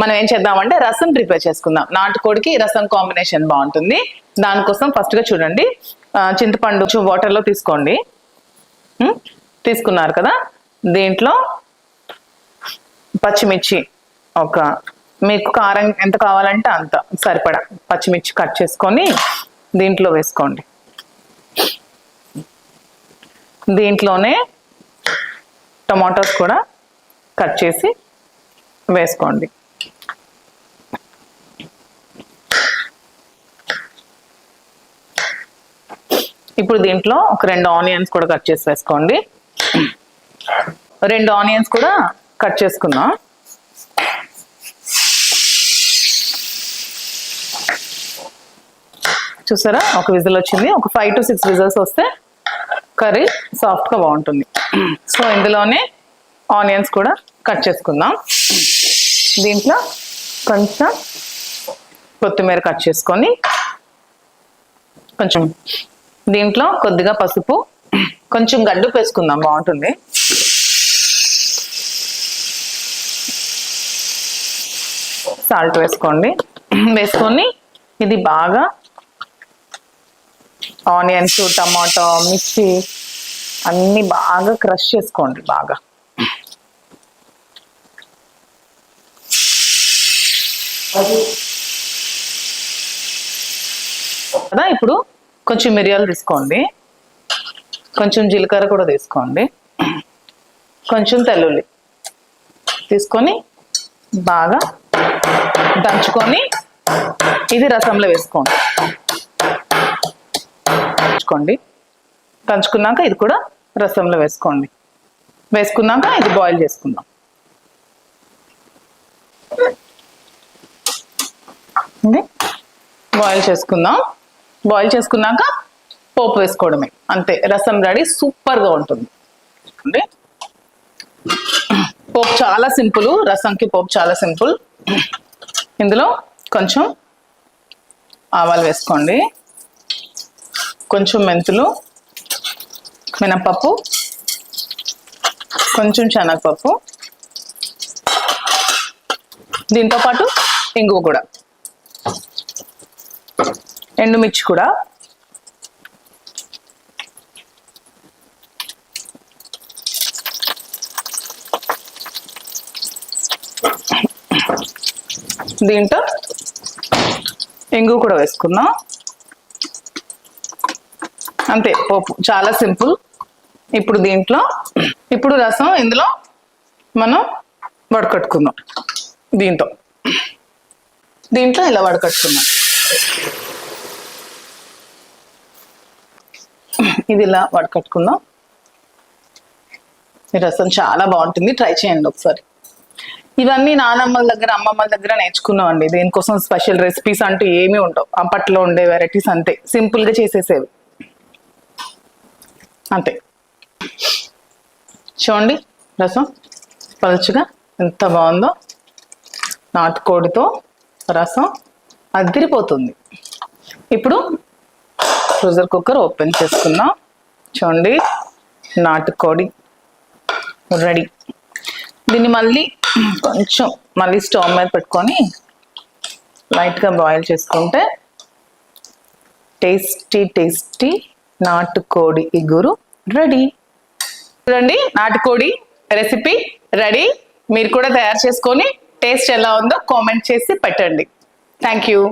మనం ఏం చేద్దామంటే రసం ప్రిపేర్ చేసుకుందాం. నాటుకోడికి రసం కాంబినేషన్ బాగుంటుంది. దానికోసం ఫస్ట్గా చూడండి. చింతపండు వాటర్లో తీసుకోండి. తీసుకున్నారు కదా? దీంట్లో పచ్చిమిర్చి ఒక మీకు కారం ఎంత కావాలంటే అంత సరిపడా. పచ్చిమిర్చి కట్ చేసుకొని దీంట్లో వేసుకోండి. దీంట్లోనే టమాటోస్ కూడా కట్ చేసి వేసుకోండి. ఇప్పుడు దీంట్లో ఒక రెండు ఆనియన్స్ కూడా కట్ చేసి వేసుకోండి. రెండు ఆనియన్స్ కూడా కట్ చేసుకుందాం. చూసారా? ఒక విజిల్ వచ్చింది. ఒక ఫైవ్ టు సిక్స్ విజిల్స్ వస్తే కర్రీ సాఫ్ట్గా బాగుంటుంది. సో ఇందులోనే ఆనియన్స్ కూడా కట్ చేసుకుందాం. దీంట్లో కొంచెం కొత్తిమీర కట్ చేసుకొని కొంచెం దీంట్లో కొద్దిగా పసుపు కొంచెం గడ్డు వేసుకుందాం బాగుంటుంది. సాల్ట్ వేసుకోండి. వేసుకొని ఇది బాగా ఆనియన్స్ టమాటో మిర్చి అన్ని బాగా క్రష్ చేసుకోండి బాగా. కదా ఇప్పుడు కొంచెం మిరియాలు తీసుకోండి. కొంచెం జీలకర్ర కూడా తీసుకోండి. కొంచెం తెల్లుల్లి తీసుకొని బాగా దంచుకొని ఇది రసంలో వేసుకోండి. దంచుకోండి. దంచుకున్నాక ఇది కూడా రసంలో వేసుకోండి. వేసుకున్నాక ఇది బాయిల్ చేసుకుందాం. బాయిల్ చేసుకుందాం. బాయిల్ చేసుకున్నాక పోపు వేసుకోవడమే. అంతే రసం రెడీ సూపర్గా ఉంటుంది. అండి పోపు చాలా సింపుల్ రసంకి పోపు చాలా సింపుల్. ఇందులో కొంచెం ఆవాలు వేసుకోండి. కొంచెం మెంతులు మినపప్పు కొంచెం శనగపప్పు. దీంతో పాటు ఇంగువ కూడా. ఎండుమిర్చి కూడా. దీంట్లో ఇంగు కూడా వేసుకున్నాం అంతే పోపు చాలా సింపుల్. ఇప్పుడు దీంట్లో ఇప్పుడు రసం ఇందులో మనం వడకట్టుకుందాం. దీంతో దీంట్లో ఇలా వడకట్టుకుందాం. ఇది ఇలా వడకట్టుకుందాం. ఈ రసం చాలా బాగుంటుంది. ట్రై చేయండి ఒకసారి. ఇవన్నీ నానమ్మల దగ్గర అమ్మమ్మల దగ్గర నేర్చుకున్నాం అండి దీనికోసం స్పెషల్ రెసిపీస్ అంటూ ఏమీ ఉండవు. అప్పట్లో ఉండే వెరైటీస్ అంతే. సింపుల్గా చేసేసేవి. అంతే. చూడండి రసం పలుచుగా ఎంత బాగుందో. నాటుకోడితో రసం అదిరిపోతుంది. ఇప్పుడు ప్రెషర్ కుక్కర్ ఓపెన్ చేసుకుందాం చూడండి నాటుకోడి రెడీ. దీన్ని మళ్ళీ కొంచెం మళ్ళీ స్టవ్ మీద పెట్టుకొని లైట్గా బాయిల్ చేసుకుంటే టేస్టీ టేస్టీ నాటుకోడి ఇగురు రెడీ. చూడండి నాటుకోడి రెసిపీ రెడీ. మీరు కూడా తయారు చేసుకొని టేస్ట్ ఎలా ఉందో కామెంట్ చేసి పెట్టండి. Thank you.